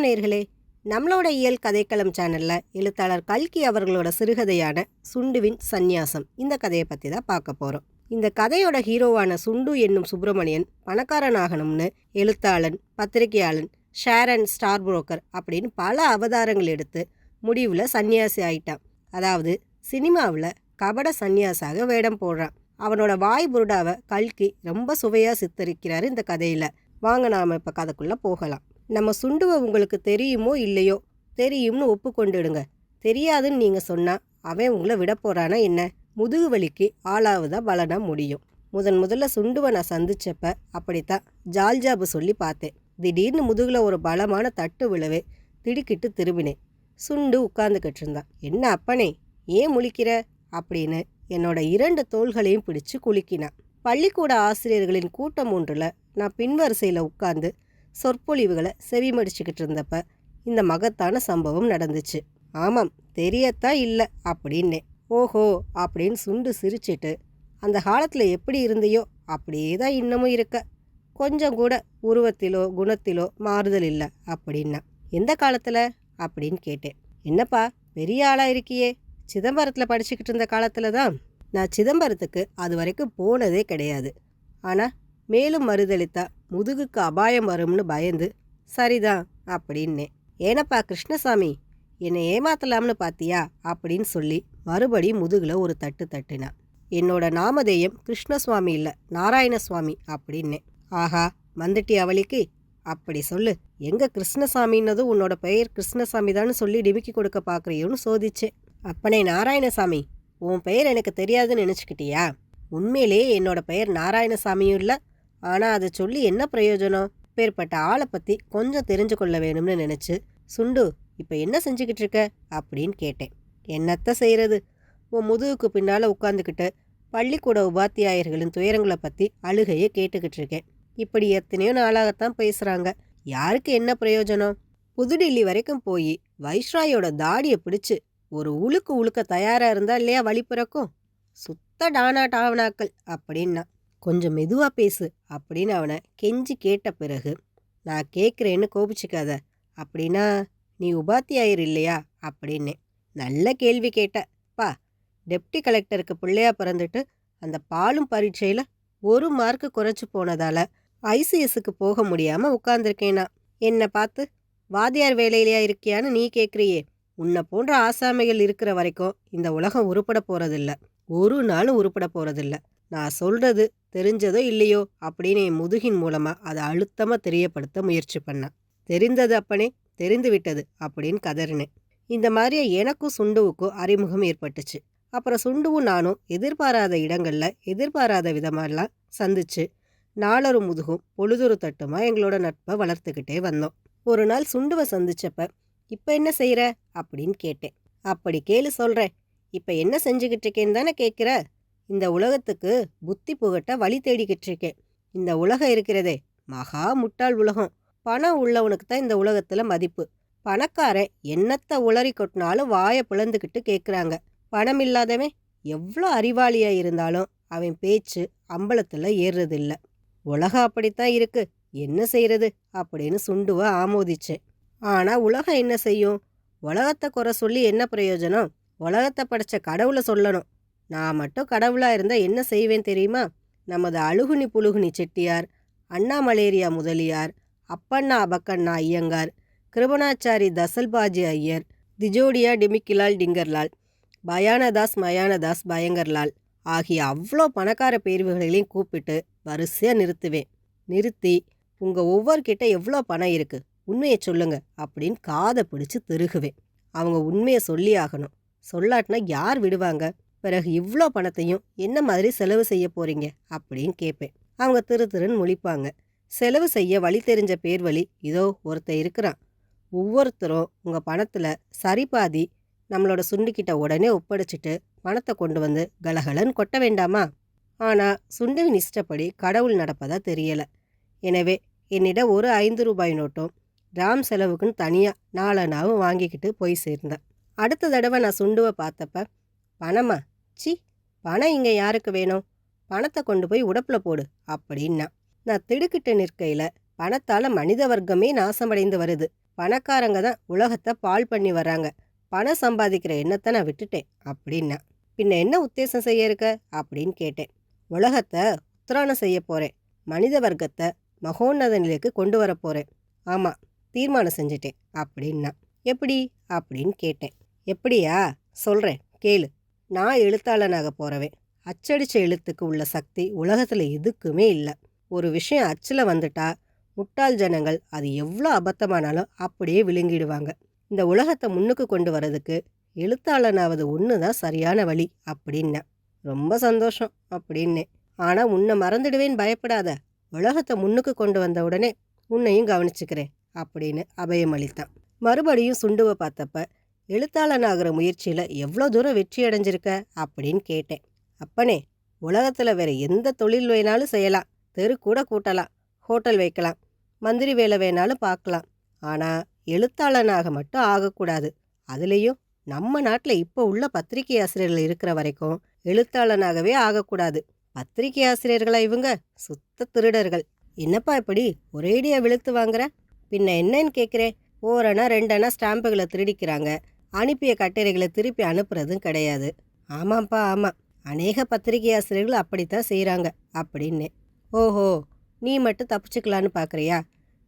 வணக்கம் நேர்களே நம்மளோட இயல் கதைக்களம் சேனலில் எழுத்தாளர் கல்கி அவர்களோட சிறுகதையான சுண்டுவின் சந்நியாசம். இந்த கதையை பற்றி தான் பார்க்க போகிறோம் இந்த கதையோட ஹீரோவான சுண்டு என்னும் சுப்பிரமணியன் பணக்காரன் ஆகணும்னு எழுத்தாளன் பத்திரிகையாளன் ஷேரன் ஸ்டார் புரோக்கர் அப்படின்னு பல அவதாரங்கள் எடுத்து முடிவில் சன்னியாசி ஆயிட்டான். அதாவது சினிமாவில் கபட சந்நியாசாக வேடம் போடுறான். அவனோட வாய் புருடாவை கல்கி ரொம்ப சுவையாக சித்தரிக்கிறாரு இந்த கதையில். வாங்க நாம் இப்போ கதைக்குள்ளே போகலாம். நம்ம சுண்டுவை உங்களுக்கு தெரியுமோ இல்லையோ தெரியும்னு ஒப்புக்கொண்டுடுங்க. தெரியாதுன்னு நீங்கள் சொன்னால் அவன் உங்களை விட போகிறானா என்ன? முதுகு வலிக்கு ஆளாவதா பலனா முடியும். முதன் முதல்ல சுண்டுவை நான் சந்திச்சப்ப அப்படித்தான் ஜால்ஜாபு சொல்லி பார்த்தேன். திடீர்னு முதுகில் ஒரு பலமான தட்டு விழவே திடுக்கிட்டு திரும்பினேன். சுண்டு உட்கார்ந்துக்கிட்டு இருந்தான். என்ன அப்பனே ஏன் முழிக்கிற? அப்படின்னு என்னோட இரண்டு தோள்களையும் பிடிச்சு குலுக்கினான். பள்ளிக்கூட ஆசிரியர்களின் கூட்டம் ஒன்றில் நான் பின்வரிசையில் உட்கார்ந்து சொற்பொழிவுகளை செவிமடிச்சுக்கிட்டு இருந்தப்ப இந்த மகத்தான சம்பவம் நடந்துச்சு. ஆமாம் தெரியத்தான் இல்லை அப்படின்னே. ஓஹோ அப்படின்னு சுண்டு சிரிச்சிட்டு அந்த காலத்தில் எப்படி இருந்தையோ அப்படியே தான் இன்னமும் இருக்க. கொஞ்சம் கூட உருவத்திலோ குணத்திலோ மாறுதல் இல்லை அப்படின்னா. எந்த காலத்தில்? அப்படின்னு கேட்டேன். என்னப்பா பெரிய ஆளாக இருக்கியே. சிதம்பரத்தில் படிச்சுக்கிட்டு இருந்த காலத்தில் தான் நான் சிதம்பரத்துக்கு அது வரைக்கும் போனதே கிடையாது. ஆனால் மேலும் மறுதளித்தா முதுகுக்கு அபாயம் வரும்னு பயந்து சரிதான் அப்படின்னேன் ஏனப்பா கிருஷ்ணசாமி என்னை ஏமாத்தலாம்னு பாத்தியா? அப்படின்னு சொல்லி மறுபடியும் முதுகில் ஒரு தட்டு தட்டினான் என்னோட நாமதேயம் கிருஷ்ணசுவாமி இல்லை நாராயணசுவாமி அப்படின்னேன் ஆஹா வந்துட்டி அவளிக்கு? அப்படி சொல்லு. எங்க கிருஷ்ணசாமின்னதும் உன்னோட பெயர் கிருஷ்ணசாமி தான் சொல்லி டிமிக்கி கொடுக்க பார்க்குறியோன்னு சோதிச்சேன் அப்பனே நாராயணசாமி உன் பெயர் எனக்கு தெரியாதுன்னு நினச்சிக்கிட்டியா? உண்மையிலேயே என்னோட பெயர் நாராயணசாமியும் இல்லை ஆனால் அதை சொல்லி என்ன பிரயோஜனம்? பேர்பட்ட ஆளை பற்றி கொஞ்சம் தெரிஞ்சு கொள்ள வேணும்னு நினச்சி சுண்டு இப்போ என்ன செஞ்சுக்கிட்டு இருக்க? அப்படின்னு கேட்டேன். என்னத்த செய்கிறது உன் முதுகுக்கு பின்னால் உட்காந்துக்கிட்டு பள்ளிக்கூட உபாத்தியாயர்களின் துயரங்களை பற்றி அழுகையை கேட்டுக்கிட்டு இருக்கேன். இப்படி எத்தனையோ நாளாகத்தான் பேசுகிறாங்க யாருக்கு என்ன பிரயோஜனம்? புதுடில்லி வரைக்கும் போய் வைஷ்ராயோட தாடியை பிடிச்சு ஒரு உழுக்கு உழுக்க தயாராக இருந்தா இல்லையா வழி பிறக்கும்? சுத்த டானா டாவனாக்கள் அப்படின்னா. கொஞ்சம் மெதுவாக பேசு அப்படின்னு அவனை கெஞ்சி கேட்ட பிறகு நான் கேட்குறேன்னு கோபிச்சுக்காத. அப்படின்னா நீ உபாத்தியாயர் இல்லையா? அப்படின்னு நல்ல கேள்வி கேட்ட. பா டெப்டி கலெக்டருக்கு பிள்ளையா பிறந்துட்டு அந்த பாலும் பரீட்சையில் ஒரு மார்க்கு குறைச்சி போனதால் ஐசிஎஸ்க்கு போக முடியாமல் உட்காந்துருக்கேனா என்னை பார்த்து வாதியார் வேலையிலையா இருக்கியான்னு நீ கேட்குறியே உன்னை போன்ற ஆசாமிகள் இருக்கிற வரைக்கும் இந்த உலகம் உருப்பட போகிறதில்ல ஒரு நாளும் உருப்பட போகிறதில்ல நான் சொல்கிறது தெரிஞ்சதோ இல்லையோ அப்படின்னு என் முதுகின் மூலமாக அதை அழுத்தமாக தெரியப்படுத்த முயற்சி பண்ணேன். தெரிந்தது அப்பனே தெரிந்து விட்டது அப்படின்னு கதறினேன். இந்த மாதிரியே எனக்கும் சுண்டுவுக்கும் அறிமுகம் ஏற்பட்டுச்சு. அப்புறம் சுண்டுவும் நானும் எதிர்பாராத இடங்களில் எதிர்பாராத விதமெல்லாம் சந்திச்சு நாளொரு முதுகும் பொழுதொரு தட்டுமா எங்களோட நட்பை வளர்த்துக்கிட்டே வந்தோம். ஒரு நாள் சுண்டுவை சந்திச்சப்ப இப்போ என்ன செய்கிற அப்படின்னு கேட்டேன். அப்படி கேளு சொல்கிறேன் இப்போ என்ன செஞ்சுக்கிட்டு இருக்கேன்னு தானே கேட்குற இந்த உலகத்துக்கு புத்தி புகட்ட வழி தேடிக்கிட்டு இருக்கேன். இந்த உலகம் இருக்கிறதே மகா முட்டாள் உலகம். பணம் உள்ளவனுக்கு தான் இந்த உலகத்தில் மதிப்பு. பணக்காரன் என்னத்தை உளறி கொட்டினாலும் வாயை பிளந்துக்கிட்டு கேட்குறாங்க பணம் இல்லாதவன் எவ்வளோ அறிவாளியாக இருந்தாலும் அவன் பேச்சு அம்பலத்தில் ஏறுறதில்ல. உலகம் அப்படித்தான் இருக்கு. என்ன செய்யறது அப்படின்னு சுண்டுவ ஆமோதிச்சேன் ஆனால் உலகம் என்ன செய்யும்? உலகத்தை குறை சொல்லி என்ன பிரயோஜனம்? உலகத்தை படைச்ச கடவுளை சொல்லணும். நான் மட்டும் கடவுளாக இருந்தால் என்ன செய்வேன் தெரியுமா? நமது அழுகுனி புழுகுனி செட்டியார் அண்ணா மலேரியா முதலியார் அப்பண்ணா அபக்கண்ணா ஐயங்கார் கிருபணாச்சாரி தசல்பாஜி ஐயர் திஜோடியா டிமிக்கிலால் டிங்கர்லால் பயானதாஸ் மயானதாஸ் பயங்கர்லால் ஆகிய அவ்வளோ பணக்கார பேர்வுகளையும் கூப்பிட்டு வரிசையாக நிறுத்துவேன். நிறுத்தி உங்கள் ஒவ்வொருக்கிட்ட எவ்வளோ பணம் இருக்குது உண்மையை சொல்லுங்க அப்படின்னு காதை பிடிச்சி திருகுவேன். அவங்க உண்மையை சொல்லி ஆகணும். சொல்லாட்டினா யார் விடுவாங்க? பிறகு இவ்வளோ பணத்தையும் என்ன மாதிரி செலவு செய்ய போறீங்க? அப்படின்னு கேட்பேன். அவங்க திரு திருன்னு முழிப்பாங்க. செலவு செய்ய வழி தெரிஞ்ச பேர் வழி இதோ ஒருத்தர் இருக்கிறான். ஒவ்வொருத்தரும் உங்கள் பணத்தில் சரி பாதி நம்மளோட சுண்டுக்கிட்ட உடனே ஒப்படைச்சிட்டு பணத்தை கொண்டு வந்து கலகலன்னு கொட்ட வேண்டாமா? ஆனால் சுண்டுவின் இஷ்டப்படி கடவுள் நடப்பதா தெரியலை. எனவே என்னிடம் ஒரு ஐந்து ரூபாய் நோட்டும் ராம் செலவுக்குன்னு தனியாக நாலனாவும் வாங்கிக்கிட்டு போய் சேர்ந்தேன். அடுத்த தடவை நான் சுண்டுவை பார்த்தப்ப பணமா? சி பணம் இங்கே யாருக்கு வேணும்? பணத்தை கொண்டு போய் உடப்பில் போடு அப்படின்னா. நான் திடுக்கிட்டு நிற்கையில் பணத்தால் மனித வர்க்கமே நாசமடைந்து வருது. பணக்காரங்க தான் உலகத்தை பால் பண்ணி வர்றாங்க. பணம் சம்பாதிக்கிற எண்ணத்தை நான் விட்டுட்டேன் அப்படின்னா. பின்ன என்ன உத்தேசம் செய்ய இருக்க? அப்படின்னு கேட்டேன். உலகத்தை உத்தராணம் செய்ய போகிறேன் மனித வர்க்கத்தை மகோன்னத நிலைக்கு கொண்டு வர போகிறேன் ஆமாம் தீர்மானம் செஞ்சிட்டேன் அப்படின்னா. எப்படி? அப்படின்னு கேட்டேன். எப்படியா? சொல்கிறேன் கேளு. நான் எழுத்தாளனாக போகிறவன் அச்சடித்த எழுத்துக்கு உள்ள சக்தி உலகத்தில் எதுக்குமே இல்லை. ஒரு விஷயம் அச்சில் வந்துட்டா முட்டாள் ஜனங்கள் அது எவ்வளோ அபத்தமானாலும் அப்படியே விழுங்கிடுவாங்க. இந்த உலகத்தை முன்னுக்கு கொண்டு வரதுக்கு எழுத்தாளனாவது ஒன்று தான் சரியான வழி அப்படின்னேன் ரொம்ப சந்தோஷம் அப்படின்னேன். ஆனால் உன்னை மறந்துடுவேன் பயப்படாத. உலகத்தை முன்னுக்கு கொண்டு வந்த உடனே உன்னையும் கவனிச்சுக்கிறேன் அப்படின்னு அபயம் அளித்தான் மறுபடியும் சுண்டுவை பார்த்தப்ப எழுத்தாளனாகிற முயற்சியில் எவ்வளோ தூரம் வெற்றி அடைஞ்சிருக்க அப்படின்னு கேட்டேன். அப்பனே உலகத்தில் வேற எந்த தொழில் வேணாலும் செய்யலாம். தெரு கூட கூட்டலாம். ஹோட்டல் வைக்கலாம். மந்திரி வேலை வேணாலும் பார்க்கலாம். ஆனால் எழுத்தாளனாக மட்டும் ஆகக்கூடாது. அதுலேயும் நம்ம நாட்டில் இப்போ உள்ள பத்திரிகை ஆசிரியர்கள் இருக்கிற வரைக்கும் எழுத்தாளனாகவே ஆகக்கூடாது. பத்திரிகை ஆசிரியர்களா இவங்க? சுத்த திருடர்கள். என்னப்பா இப்படி ஒரேடியா விழுத்து வாங்குற? பின்ன என்னன்னு கேட்குறேன் ஓரணா ரெண்டனா ஸ்டாம்புகளை திருடிக்கிறாங்க. அனுப்பிய கட்டுரைகளை திருப்பி அனுப்புறதும் கிடையாது. ஆமாம்ப்பா ஆமாம் அநேக பத்திரிகை ஆசிரியர்கள் அப்படித்தான் செய்கிறாங்க அப்படின்னு. ஓஹோ நீ மட்டும் தப்பிச்சுக்கலான்னு பார்க்குறியா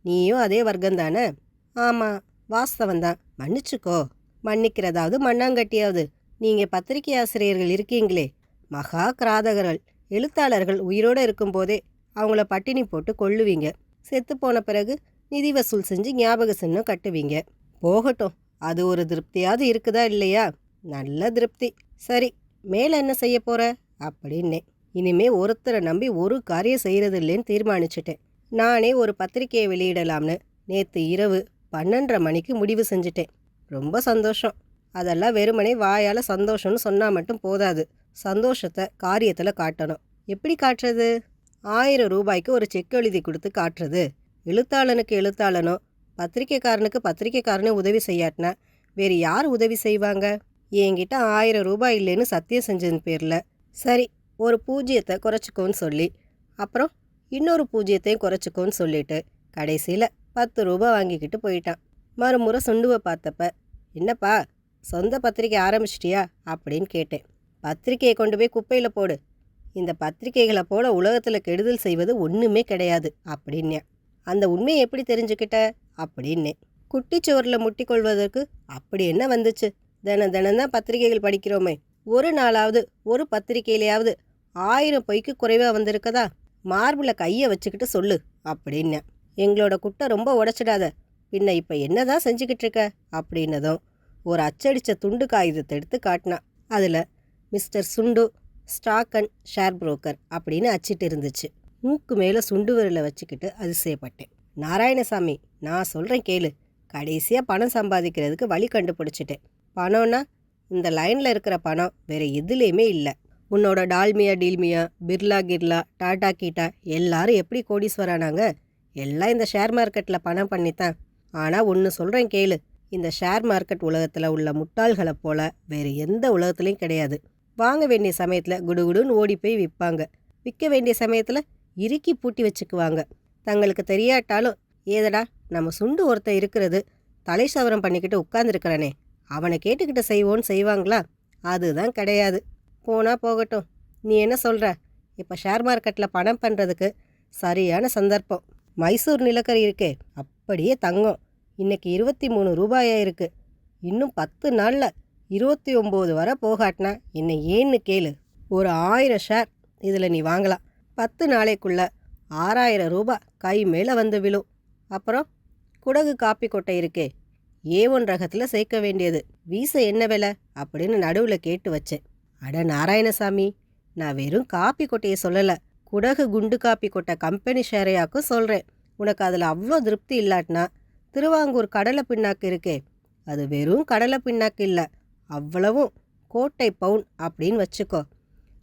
நீயும் அதே வர்க்கம் தானே ஆமாம் வாஸ்தவந்தான் மன்னிச்சுக்கோ. மன்னிக்கிறதாவது மண்ணாங்கட்டியாவது. நீங்கள் பத்திரிகை ஆசிரியர்கள் இருக்கீங்களே. மகா கிராதகர்கள். எழுத்தாளர்கள் உயிரோடு இருக்கும்போதே அவங்கள பட்டினி போட்டு கொள்ளுவீங்க செத்து போன பிறகு நிதி வசூல் செஞ்சு ஞாபக சின்னம் கட்டுவீங்க. போகட்டும். அது ஒரு திருப்தியாவது இருக்குதா இல்லையா? நல்ல திருப்தி. சரி மேலே என்ன செய்ய போற? அப்படின்னே இனிமே ஒருத்தரை நம்பி ஒரு காரியம் செய்கிறது இல்லைன்னு தீர்மானிச்சிட்டேன். நானே ஒரு பத்திரிக்கையை வெளியிடலாம்னு நேற்று இரவு பன்னெண்டரை மணிக்கு முடிவு செஞ்சுட்டேன். ரொம்ப சந்தோஷம். அதெல்லாம் வெறுமனே வாயால் சந்தோஷம்னு சொன்னால் மட்டும் போதாது. சந்தோஷத்தை காரியத்தில் காட்டணும். எப்படி காட்டுறது? ஆயிரம் ரூபாய்க்கு ஒரு செக் எழுதி கொடுத்து காட்டுறது. எழுத்தாளனுக்கு எழுத்தாளனோ பத்திரிக்கைக்காரனுக்கு பத்திரிக்கைக்காரனே உதவி செய்யாட்டினா வேறு யார் உதவி செய்வாங்க? என்கிட்ட ஆயிரம் ரூபாய் இல்லைன்னு சத்தியம் செஞ்சதன் பேரில். சரி ஒரு பூஜ்ஜியத்தை குறைச்சிக்கோன்னு சொல்லி. அப்புறம் இன்னொரு பூஜ்ஜியத்தையும் குறைச்சிக்கோன்னு சொல்லிட்டு கடைசியில் பத்து ரூபா வாங்கிக்கிட்டு போயிட்டான். மறுமுறை சுண்டுவை பார்த்தப்ப என்னப்பா சொந்த பத்திரிக்கை ஆரம்பிச்சிட்டியா? அப்படின்னு கேட்டேன். பத்திரிக்கையை கொண்டு போய் குப்பையில் போடு. இந்த பத்திரிக்கைகளை போல உலகத்தில் கெடுதல் செய்வது ஒன்றுமே கிடையாது அப்படின்னே அந்த உண்மையை எப்படி தெரிஞ்சுக்கிட்ட? அப்படின்னே குட்டிச்சுவரில் முட்டிக்கொள்வதற்கு அப்படி என்ன வந்துச்சு? தினம் தினம் தான் பத்திரிகைகள் படிக்கிறோமே. ஒரு நாளாவது ஒரு பத்திரிகையிலையாவது ஆயிரம் பொய்க்கு குறைவாக வந்திருக்கதா? மார்பில் கையை வச்சுக்கிட்டு சொல்லு அப்படின்னேன் எங்களோட குட்டை ரொம்ப உடச்சிடாத. பின்ன இப்போ என்னதான் செஞ்சுக்கிட்டு இருக்க? அப்படின்னதும் ஒரு அச்சடித்த துண்டு காகிதத்தை எடுத்து காட்டினான் அதில் மிஸ்டர் சுண்டு ஸ்டாக் அண்ட் ஷேர் புரோக்கர் அப்படின்னு அச்சிட்டு இருந்துச்சு. மூக்கு மேலே சுண்டு விரலை வச்சுக்கிட்டு அதிசயப்பட்டேன். நாராயணசாமி நான் சொல்கிறேன் கேளு. கடைசியாக பணம் சம்பாதிக்கிறதுக்கு வழி கண்டுபிடிச்சிட்டேன். பணம்னா இந்த லைனில் இருக்கிற பணம் வேற எதுலேயுமே இல்லை. உன்னோட டால்மியா டீல்மியா பிர்லா கிர்லா டாடா கீட்டா எல்லாரும் எப்படி கோடீஸ்வரானாங்க? எல்லாம் இந்த ஷேர் மார்க்கெட்டில் பணம் பண்ணித்தான். ஆனால் ஒன்று சொல்கிறேன் கேளு. இந்த ஷேர் மார்க்கெட் உலகத்தில் உள்ள முட்டாள்களை போல் வேறு எந்த உலகத்துலேயும் கிடையாது. வாங்க வேண்டிய சமயத்தில் குடுகுடுன்னு ஓடி போய் விற்பாங்க. விற்க வேண்டிய சமயத்தில் இறுக்கி பூட்டி வச்சுக்குவாங்க. தங்களுக்கு தெரியாட்டாலும் ஏதடா நம்ம சுண்டு ஒருத்தன் இருக்கிறது. தலை சவரம் பண்ணிக்கிட்டு உட்காந்துருக்கிறானே அவனை கேட்டுக்கிட்டு செய்வோன்னு செய்வாங்களா? அதுதான் கிடையாது. போனால் போகட்டும். நீ என்ன சொல்கிற இப்போ ஷேர் மார்க்கெட்டில் பணம் பண்ணுறதுக்கு சரியான சந்தர்ப்பம். மைசூர் நிலக்கரி இருக்கே அப்படியே தங்கம். இன்னைக்கு இருபத்தி மூணு ரூபாயா இருக்கு. இன்னும் பத்து நாளில் இருபத்தி ஒம்பது வரை போகாட்டினா என்னை ஏன்னு கேளு. ஒரு ஆயிரம் ஷேர் இதில் நீ வாங்கலாம். பத்து நாளைக்குள்ள ஆறாயிரம் ரூபாய் கை மேலே வந்து விழும் அப்புறம் குடகு காப்பி கொட்டை இருக்கே. ஏ ஒன் ரகத்தில் சேர்க்க வேண்டியது. வீச என்ன விலை? அப்படின்னு நடுவில் கேட்டு வச்சேன். அட நாராயணசாமி நான் வெறும் காப்பி கொட்டையை சொல்லலை. குடகு குண்டு காப்பி கொட்டை கம்பெனி ஷேரையாக்கும் சொல்கிறேன் உனக்கு அதில் அவ்வளோ திருப்தி இல்லாட்டினா திருவாங்கூர் கடலை பின்னாக்கு இருக்கே. அது வெறும் கடலை பின்னாக்கு இல்லை. அவ்வளவும் கோட்டை பவுன் அப்படின்னு வச்சுக்கோ.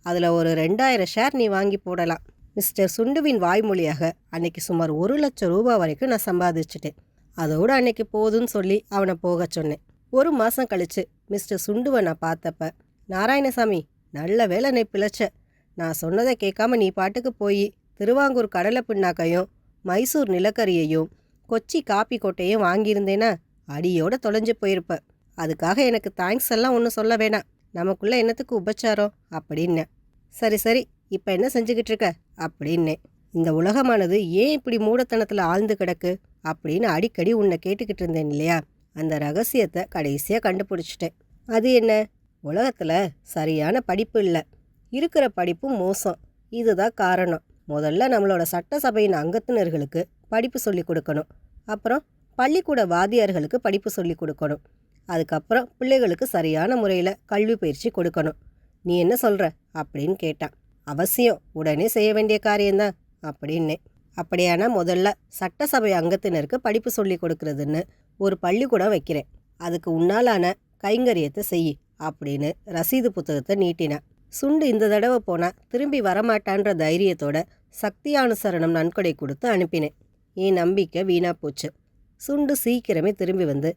அதில் ஒரு ரெண்டாயிரம் ஷேர் நீ வாங்கி போடலாம். மிஸ்டர் சுண்டுவின் வாய்மொழியாக அன்னைக்கு சுமார் ஒரு லட்சம் ரூபாய் வரைக்கும் நான் சம்பாதிச்சிட்டேன். அதோடு அன்னைக்கு போதும்னு சொல்லி அவனை போக சொன்னேன். ஒரு மாதம் கழிச்சு மிஸ்டர் சுண்டுவை நான் பார்த்தப்ப நாராயணசாமி நல்ல வேலை நீ பிழைச்ச. நான் சொன்னதை கேட்காம நீ பாட்டுக்கு போய் திருவாங்கூர் கடலை பின்னாக்கையும் மைசூர் நிலக்கரியையும் கொச்சி காப்பி கொட்டையும் வாங்கியிருந்தேன்னா அடியோடு தொலைஞ்சு போயிருப்ப. அதுக்காக எனக்கு தேங்க்ஸ் எல்லாம் ஒன்றும் சொல்ல வேணாம். நமக்குள்ளே என்னத்துக்கு உபச்சாரம்? அப்படின்னேன். சரி சரி இப்போ என்ன செஞ்சுக்கிட்டு இருக்க அப்படின்னேன் இந்த உலகமானது ஏன் இப்படி மூடத்தனத்தில் ஆழ்ந்து கிடக்கு? அப்படின்னு அடிக்கடி உன்னை கேட்டுக்கிட்டு இருந்தேன் இல்லையா? அந்த ரகசியத்தை கடைசியாக கண்டுபிடிச்சிட்டேன். அது என்ன? உலகத்தில் சரியான படிப்பு இல்லை. இருக்கிற படிப்பும் மோசம். இதுதான் காரணம். முதல்ல நம்மளோட சட்டசபையின் அங்கத்தினர்களுக்கு படிப்பு சொல்லி கொடுக்கணும். அப்புறம் பள்ளிக்கூட வாத்தியார்களுக்கு படிப்பு சொல்லி கொடுக்கணும். அதுக்கப்புறம் பிள்ளைகளுக்கு சரியான முறையில் கல்வி பயிற்சி கொடுக்கணும். நீ என்ன சொல்கிற அப்படின்னு கேட்டான். அவசியம். உடனே செய்ய வேண்டிய காரியம்தான் அப்படின்னேன் அப்படியானா முதல்ல சட்டசபை அங்கத்தினருக்கு படிப்பு சொல்லி கொடுக்கறதுன்னு ஒரு பள்ளிக்கூடம் வைக்கிறேன். அதுக்கு உன்னாலான கைங்கரியத்தை செய் அப்படின்னு ரசீது புத்தகத்தை நீட்டினான். சுண்டு இந்த தடவை போனால் திரும்பி வரமாட்டான்ற தைரியத்தோட சக்தியானுசரணம் நன்கொடை கொடுத்து அனுப்பினேன். என் நம்பிக்கை வீணா போச்சு. சுண்டு சீக்கிரமே திரும்பி வந்து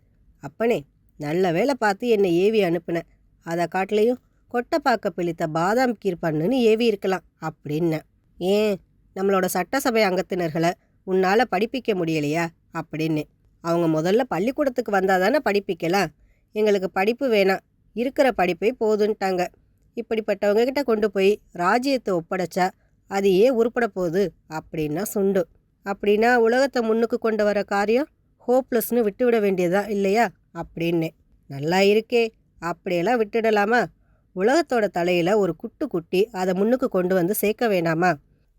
அப்பனே நல்ல வேலை பார்த்து என்னை ஏவி அனுப்பினேன் அதை காட்டிலையும் கொட்டைப்பாக்க பிழித்த பாதாம் கீர் பண்ணுன்னு ஏவி இருக்கலாம் அப்படின்னேன் ஏன்? நம்மளோட சட்டசபை அங்கத்தினர்களை உன்னால் படிப்பிக்க முடியலையா? அப்படின்னு. அவங்க முதல்ல பள்ளிக்கூடத்துக்கு வந்தால் தானே படிப்பிக்கலாம். எங்களுக்கு படிப்பு வேணாம். இருக்கிற படிப்பை போதுன்ட்டாங்க. இப்படிப்பட்டவங்கக்கிட்ட கொண்டு போய் ராஜ்யத்தை ஒப்படைச்சா அது ஏன் உருப்பட போகுது? அப்படின்னா சுண்டு. அப்படின்னா உலகத்தை முன்னுக்கு கொண்டு வர காரியம் ஹோப்லெஸ்னு விட்டுவிட வேண்டியதா இல்லையா? அப்படின்னு. நல்லா இருக்கே. அப்படியெல்லாம் விட்டுடலாமா? உலகத்தோட தலையில் ஒரு குட்டு குட்டி அதை முன்னுக்கு கொண்டு வந்து சேர்க்க வேணாமா?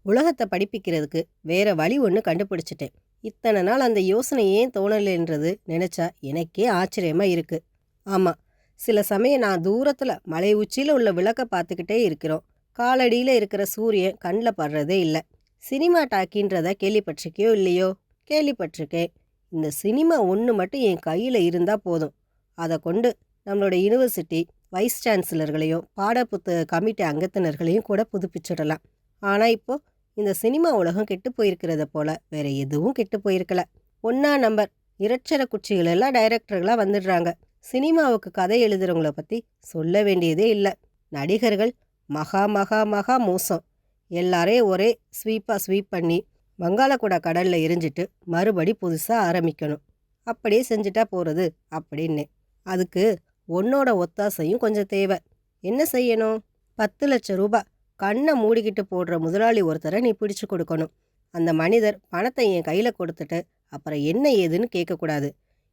உலகத்தை படிப்பிக்கிறதுக்கு வேற வழி ஒன்று கண்டுபிடிச்சிட்டேன். இத்தனை நாள் அந்த யோசனை ஏன் தோணலைன்றது நினச்சா எனக்கே ஆச்சரியமாக இருக்குது ஆமாம் சில சமயம் நான் தூரத்தில் மலை உச்சியில் உள்ள விளக்கை பார்த்துக்கிட்டே இருக்கிறோம். காலடியில் இருக்கிற சூரியன் கண்ணில் படுறதே இல்லை. சினிமா டாக்கின்றத கேள்விப்பட்டிருக்கியோ இல்லையோ? கேள்விப்பட்டிருக்கேன். இந்த சினிமா ஒன்று மட்டும் என் கையில் இருந்தால் போதும். அதை கொண்டு நம்மளோட யூனிவர்சிட்டி வைஸ் சான்சலர்களையும் பாடப்புத்தக கமிட்டி அங்கத்தினர்களையும் கூட புதுப்பிச்சிடலாம். ஆனால் இப்போ இந்த சினிமா உலகம் கெட்டு போயிருக்கிறத போல வேற எதுவும் கெட்டு போயிருக்கல. ஒன்றா நம்பர் இரட்சர குச்சிகள் எல்லாம் டைரக்டர்களாக வந்துடுறாங்க. சினிமாவுக்கு கதை எழுதுறவங்கள பற்றி சொல்ல வேண்டியதே இல்லை. நடிகர்கள் மகா மகா மகா மோசம். எல்லாரையும் ஒரே ஸ்வீப்பாக ஸ்வீப் பண்ணி வங்காளக்கூட கடலில் எரிஞ்சிட்டு மறுபடி புதுசாக ஆரம்பிக்கணும். அப்படியே செஞ்சுட்டா போகிறது அப்படின்னு. அதுக்கு உன்னோட ஒத்தாசையும் கொஞ்சம் தேவை. என்ன செய்யணும்? பத்து லட்சம் ரூபாய் கண்ணை மூடிக்கிட்டு போடுற முதலாளி ஒருத்தரை நீ பிடிச்சு கொடுக்கணும். அந்த மனிதர் பணத்தை என் கையில் கொடுத்துட்டு அப்புறம் என்ன ஏதுன்னு கேட்கக்கூடாது.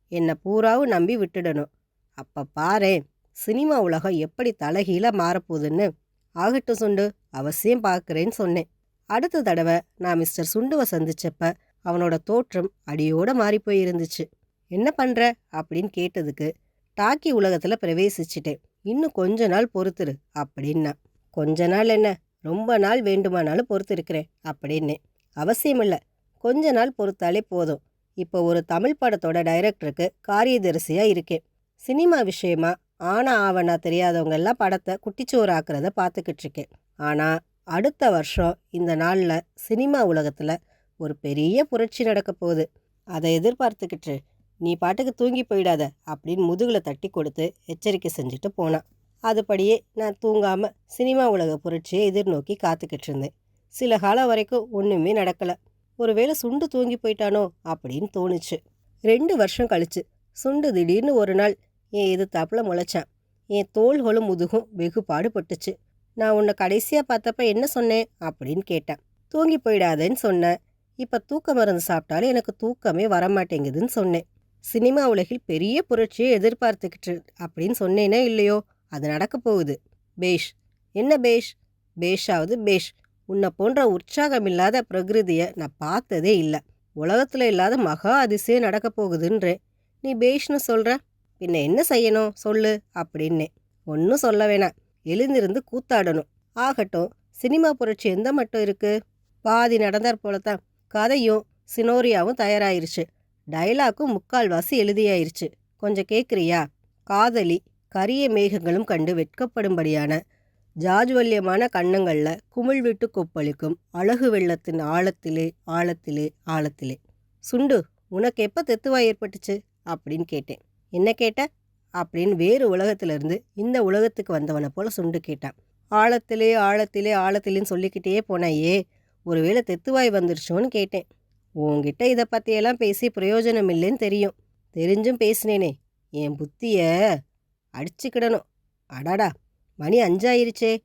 என்னை பூராவும் நம்பி விட்டுடணும். அப்போ பாரேன் சினிமா உலகம் எப்படி தலைகீழாக மாறப்போகுதுன்னு. ஆகட்டும் சுண்டு அவசியம் பார்க்குறேன்னு சொன்னேன். அடுத்த தடவை நான் மிஸ்டர் சுண்டுவை சந்திச்சப்ப அவனோட தோற்றம் அடியோட மாறி போயிருந்துச்சு. என்ன பண்ணுற அப்படின்னு கேட்டதுக்கு டாக்கி உலகத்தில் பிரவேசிச்சிட்டேன். இன்னும் கொஞ்ச நாள் பொறுத்துரு அப்படின்னா. கொஞ்ச நாள் என்ன? ரொம்ப நாள் வேண்டுமானாலும் பொறுத்து இருக்கிறேன் அப்படின்னு அவசியமில்லை. கொஞ்ச நாள் பொறுத்தாலே போதும். இப்போ ஒரு தமிழ் படத்தோட டைரக்டருக்கு காரியதரிசியாக இருக்கேன். சினிமா விஷயமா? ஆனா ஆவனா தெரியாதவங்க எல்லாம் படத்தை குட்டிச்சோறாக்குறத பார்த்துக்கிட்டு இருக்கேன் ஆனால் அடுத்த வருஷம் இந்த நாளில் சினிமா உலகத்தில் ஒரு பெரிய புரட்சி நடக்க போகுது. அதை எதிர்பார்த்துக்கிட்டு நீ பாட்டுக்கு தூங்கி போயிடாத அப்படின்னு முதுகில் தட்டி கொடுத்து எச்சரிக்கை செஞ்சுட்டு போனான். அதுபடியே நான் தூங்காமல் சினிமா உலக புரட்சியை எதிர்நோக்கி காத்துக்கிட்டு இருந்தேன். சில காலம் வரைக்கும் ஒன்றுமே நடக்கலை. ஒருவேளை சுண்டு தூங்கி போயிட்டானோ அப்படின்னு தோணுச்சு. ரெண்டு வருஷம் கழிச்சு சுண்டு திடீர்னு ஒரு நாள் என் எதிர்த்தாப்புல முளைச்சான். என் தோள்களும் முதுகும் வெகு பாடுபட்டுச்சு. நான் உன்னை கடைசியாக பார்த்தப்ப என்ன சொன்னேன் அப்படின்னு கேட்டேன். தூங்கி போயிடாதேன்னு சொன்னேன். இப்போ தூக்க மருந்து சாப்பிட்டாலும் எனக்கு தூக்கமே வரமாட்டேங்குதுன்னு சொன்னேன். சினிமா உலகில் பெரிய புரட்சியை எதிர்பார்த்துக்கிட்டு அப்படின்னு சொன்னேனே இல்லையோ? அது நடக்க போகுது. பேஷ். என்ன பேஷ்? பேஷாவது பேஷ். உன்னை போன்ற உற்சாகமில்லாத பிரகிருதியை நான் பார்த்ததே இல்லை. உலகத்தில் இல்லாத மகா அதிசயம் நடக்க போகுதுன்றேன் நீ பேஷ்னு சொல்கிற பின்ன என்ன செய்யணும்? சொல்லு அப்படின்னே. ஒன்றும் சொல்ல வேணாம். எழுந்திருந்து கூத்தாடணும். ஆகட்டும் சினிமா புரட்சி எந்த மட்டும் இருக்கு? பாதி நடந்தார் போலத்தான். கதையும் சினோரியாவும் தயாராயிருச்சு. டைலாக்கும் முக்கால்வாசி எழுதியாயிருச்சு. கொஞ்சம் கேட்குறியா காதலி கரிய மேகங்களும் கண்டு வெட்கப்படும்படியான ஜாஜ்வல்யமான கண்ணங்களில் குமிழ் விட்டு கொப்பளிக்கும் அழகு வெள்ளத்தின் ஆழத்திலே ஆழத்திலே ஆழத்திலே. சுண்டு உனக்கு எப்போ தெத்துவாய் ஏற்பட்டுச்சு? அப்படின்னு கேட்டேன். என்ன கேட்ட? அப்படின்னு வேறு உலகத்திலிருந்து இந்த உலகத்துக்கு வந்தவனை போல சுண்டு கேட்டான். ஆழத்திலே ஆழத்திலே ஆழத்திலேன்னு சொல்லிக்கிட்டே போனாயே ஒருவேளை தெத்துவாய் வந்துருச்சோன்னு கேட்டேன். உன்கிட்ட இதை பற்றியெல்லாம் பேசி பிரயோஜனம் இல்லைன்னு தெரியும். தெரிஞ்சும் பேசினேனே. என் புத்திய அடிச்சுக்கிடணும். அடாடா மணி அஞ்சாயிருச்சே.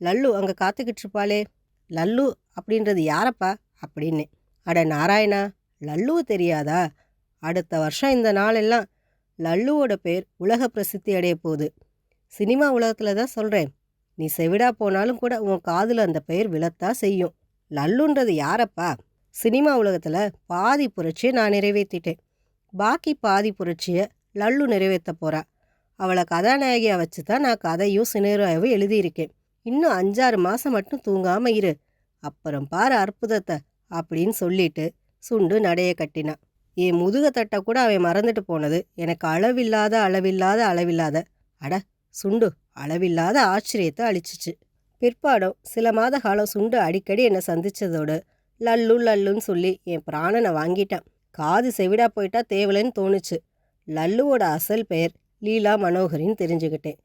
லல்லு அங்கே காத்துக்கிட்டு இருப்பாளே லல்லு அப்படின்றது யாரப்பா? அப்படின்னு. அட நாராயணா லல்லுவை தெரியாதா? அடுத்த வருஷம் இந்த நாளெல்லாம் லல்லுவோட பேர் உலக பிரசித்தி அடைய போகுது. சினிமா உலகத்தில் தான் சொல்கிறேன் நீ செவிடா போனாலும் கூட உன் காதில் அந்த பெயர் விழத்தா செய்யும். லல்லுன்றது யாரப்பா? சினிமா உலகத்தில் பாதி புரட்சியை நான் நிறைவேற்றிட்டேன் பாக்கி பாதி புரட்சியை லல்லு நிறைவேற்ற போகிறா அவளை கதாநாயகியாக வச்சு தான் நான் கதையும் சினேராவும் எழுதியிருக்கேன். இன்னும் அஞ்சாறு மாதம் மட்டும் தூங்காமல் இரு. அப்புறம் பாரு அற்புதத்தை அப்படின்னு சொல்லிட்டு சுண்டு நடைய கட்டினான் என் முதுக தட்டை கூட அவன் மறந்துட்டு போனது. எனக்கு அளவில்லாத அளவில்லாத அளவில்லாத. அட சுண்டு அளவில்லாத ஆச்சரியத்தை அழிச்சிச்சு பிற்பாடம் சில மாத காலம் சுண்டு அடிக்கடி என்னை சந்திச்சதோடு லல்லு லல்லுன்னு சொல்லி என் பிராணனை வாங்கிட்டேன். காது செவிடா போயிட்டா தேவலைன்னு தோணுச்சு. லல்லுவோட அசல் பெயர் லீலா மனோகரின்னு தெரிஞ்சுக்கிட்டேன்.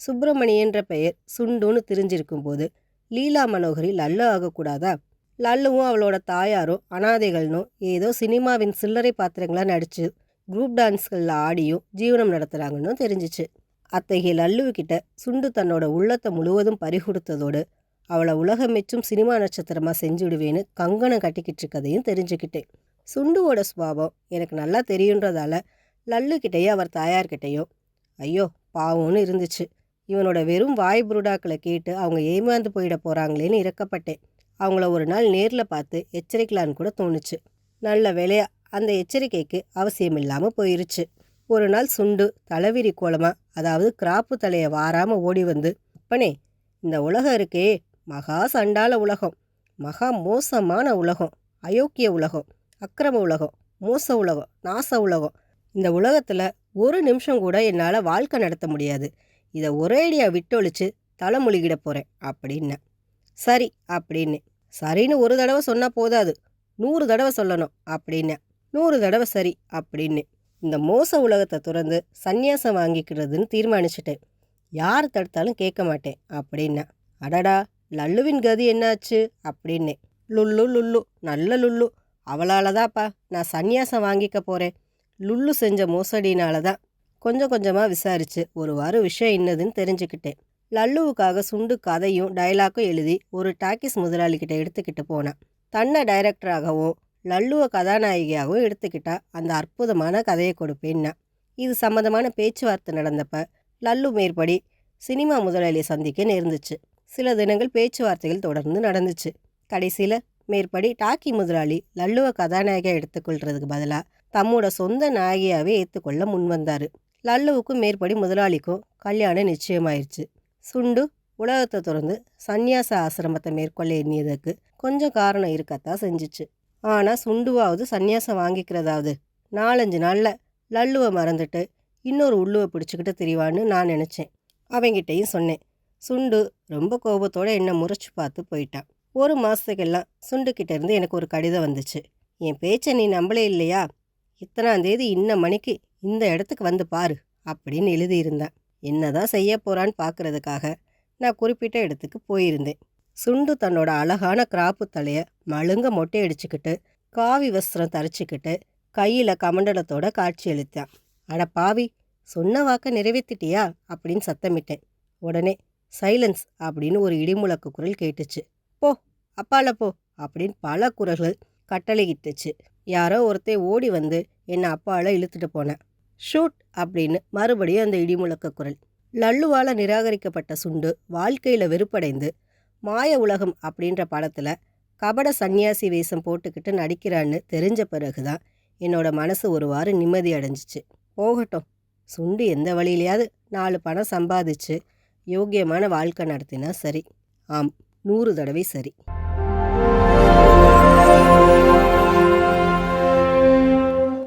சுப்பிரமணியன்ற பெயர் சுண்டுன்னு தெரிஞ்சிருக்கும் போது லீலா மனோகரி லல்லு ஆகக்கூடாதா? லல்லுவும் அவளோட தாயாரும் அனாதைகள்னும் ஏதோ சினிமாவின் சில்லறை பாத்திரங்களாக நடித்து குரூப் டான்ஸ்களில் ஆடியும் ஜீவனம் நடத்துகிறாங்கன்னு தெரிஞ்சிச்சு. அத்தகைய லல்லுவுக்கிட்ட சுண்டு தன்னோட உள்ளத்தை முழுவதும் பறிகொடுத்ததோடு அவளை உலகம் மெச்சும் சினிமா நட்சத்திரமாக செஞ்சுடுவேன்னு கங்கணம் கட்டிக்கிட்டு இருக்கதையும் தெரிஞ்சுக்கிட்டேன். சுண்டுவோட சுபாவம் எனக்கு நல்லா தெரியுன்றதால லல்லுக்கிட்டேயோ அவர் தாயார்கிட்டேயோ ஐயோ பாவம்னு இருந்துச்சு. இவனோட வெறும் வாய் புருடாக்களை கேட்டு அவங்க ஏமாந்து போயிட போகிறாங்களேன்னு இறக்கப்பட்டேன். அவங்கள ஒரு நாள் நேரில் பார்த்து எச்சரிக்கலான்னு கூட தோணுச்சு. நல்ல வேலையா அந்த எச்சரிக்கைக்கு அவசியம் இல்லாமல் போயிருச்சு. ஒரு நாள் சுண்டு தலைவிரி கோலமாக அதாவது கிராப்பு தலையை வாராமல் ஓடி வந்து அப்பனே இந்த உலகம் இருக்கே மகா சண்டால உலகம் மகா மோசமான உலகம் அயோக்கிய உலகம் அக்கிரம உலகம் மோச உலகம் நாச உலகம். இந்த உலகத்தில் ஒரு நிமிஷம் கூட என்னால் வாழ்க்கை நடத்த முடியாது. இதை ஒரேடியாக விட்டொழிச்சு தலைமொழிகிட போகிறேன் அப்படின்னேன் சரி அப்படின்னு. சரின்னு ஒரு தடவை சொன்னால் போதாது. நூறு தடவை சொல்லணும் அப்படின்னு. நூறு தடவை சரி அப்படின்னு. இந்த மோச உலகத்தை துறந்து சந்நியாசம் வாங்கிக்கிறதுன்னு தீர்மானிச்சிட்டேன். யார் தடுத்தாலும் கேட்க மாட்டேன் அப்படின்னா. அடடா! லல்லுவின் கதி என்னாச்சு? அப்படின்னே. லுல்லு லுல்லு. நல்ல லுல்லு. அவளால் தான்ப்பா நான் சந்நியாசம் வாங்கிக்க போகிறேன் லுல்லு செஞ்ச மோசடினால தான் கொஞ்சம் கொஞ்சமாக விசாரித்து ஒரு வாரம் விஷயம் என்னதுன்னு தெரிஞ்சுக்கிட்டேன். லல்லுவுக்காக சுண்டு கதையும் டயலாக்கும் எழுதி ஒரு டாக்கிஸ் முதலாளிகிட்ட எடுத்துக்கிட்டு போனான். தன்னை டைரக்டராகவும் லல்லுவை கதாநாயகியாகவும் எடுத்துக்கிட்டா அந்த அற்புதமான கதையை கொடுப்பேன்னா. இது சம்மந்தமான பேச்சுவார்த்தை நடந்தப்ப லல்லு மேற்படி சினிமா முதலாளியை சந்திக்க நேர்ந்துச்சு. சில தினங்கள் பேச்சுவார்த்தைகள் தொடர்ந்து நடந்துச்சு. கடைசியில் மேற்படி டாக்கி முதலாளி லல்லுவை கதாநாயகியாக எடுத்துக்கொள்றதுக்கு பதிலாக தம்மோட சொந்த நாயகியாகவே ஏற்றுக்கொள்ள முன்வந்தார் லல்லுவுக்கும் மேற்படி முதலாளிக்கும் கல்யாணம் நிச்சயமாயிருச்சு. சுண்டு உலகத்தை திறந்து சந்நியாச ஆசிரமத்தை மேற்கொள்ள எண்ணியதுக்கு கொஞ்சம் காரணம் இருக்கத்தான் செஞ்சிச்சு. ஆனால் சுண்டுவாவது சந்நியாசம் வாங்கிக்கிறதாவது? நாலஞ்சு நாளில் லல்லுவை மறந்துட்டு இன்னொரு உள்ளுவை பிடிச்சிக்கிட்டு திரிவான்னு நான் நினச்சேன். அவங்கிட்டையும் சொன்னேன். சுண்டு ரொம்ப கோபத்தோடு என்னை முறைச்சி பார்த்து போயிட்டான். ஒரு மாதத்துக்கெல்லாம் சுண்டுக்கிட்ட இருந்து எனக்கு ஒரு கடிதம் வந்துச்சு. என் பேச்சை நீ நம்பளே இல்லையா? இத்தனாந்தேதி இன்ன மணிக்கு இந்த இடத்துக்கு வந்து பாரு அப்படின்னு எழுதியிருந்தேன். என்னதான் செய்ய போகிறான்னு பார்க்கறதுக்காக நான் குறிப்பிட்ட இடத்துக்கு போயிருந்தேன். சுண்டு தன்னோட அழகான கிராப்பு தலையை மழுங்க மொட்டை அடிச்சுக்கிட்டு காவி வஸ்திரம் தரிச்சுக்கிட்டு கையில் கமண்டலத்தோட காட்சி அளித்தான். அட பாவி சொன்ன வாக்க நிறைவேற்றிட்டியா அப்படின்னு சத்தமிட்டேன். உடனே சைலன்ஸ் அப்படின்னு ஒரு இடிமுழக்கு குரல் கேட்டுச்சு. போ அப்பால போ அப்படின்னு பல குரல்கள் கட்டளையிட்டுச்சு. யாரோ ஒருத்தன் ஓடி வந்து என்னை அப்பால இழுத்துட்டு போனேன். ஷூட் அப்படின்னு மறுபடியும் அந்த இடிமுழக்க குரல். லல்லுவால நிராகரிக்கப்பட்ட சுண்டு வாழ்க்கையில் வெறுப்படைந்து மாய உலகம் அப்படின்ற படத்தில் கபட சந்நியாசி வேஷம் போட்டுக்கிட்டு நடிக்கிறான்னு தெரிஞ்ச பிறகுதான் என்னோட மனசு ஒரு வாரம் நிம்மதி அடைஞ்சிச்சு. போகட்டும். சுண்டு எந்த வழியிலையாவது நாலு பணம் சம்பாதிச்சு யோக்கியமான வாழ்க்கை நடத்தினா சரி. ஆம் நூறு தடவை சரி.